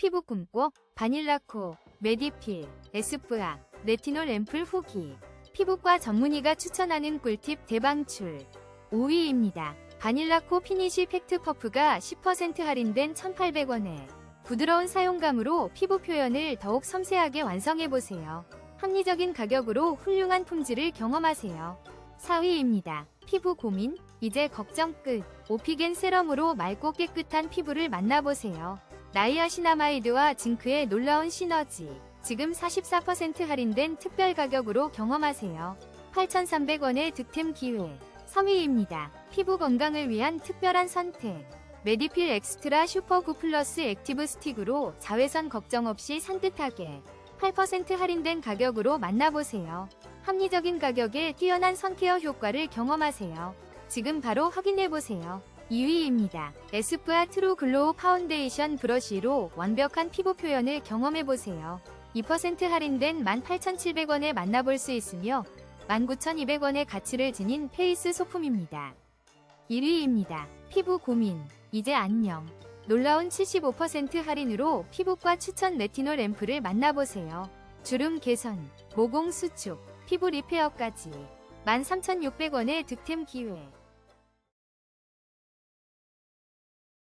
피부 꿈꿔 바닐라코, 메디필, 에스쁘아, 레티놀 앰플 후기 피부과 전문의가 추천하는 꿀팁 대방출 5위입니다. 바닐라코 피니쉬 팩트 퍼프가 10% 할인된 1,800원에 부드러운 사용감으로 피부 표현을 더욱 섬세하게 완성해보세요. 합리적인 가격으로 훌륭한 품질을 경험하세요. 4위입니다. 피부 고민? 이제 걱정 끝. 오피겐 세럼으로 맑고 깨끗한 피부를 만나보세요. 나이아 시나마이드와 징크의 놀라운 시너지. 지금 44% 할인된 특별 가격으로 경험하세요. 8,300원의 득템 기회. 3위입니다. 피부 건강을 위한 특별한 선택. 메디필 엑스트라 슈퍼 9 플러스 액티브 스틱으로 자외선 걱정 없이 산뜻하게 8% 할인된 가격으로 만나보세요. 합리적인 가격에 뛰어난 선케어 효과를 경험하세요. 지금 바로 확인해보세요. 2위입니다. 에스쁘아 트루 글로우 파운데이션 브러쉬로 완벽한 피부 표현을 경험해보세요. 2% 할인된 18,700원에 만나볼 수 있으며 19,200원의 가치를 지닌 페이스 소품입니다. 1위입니다. 피부 고민. 이제 안녕. 놀라운 75% 할인으로 피부과 추천 레티놀 앰플을 만나보세요. 주름 개선, 모공 수축, 피부 리페어까지 13,600원의 득템 기회.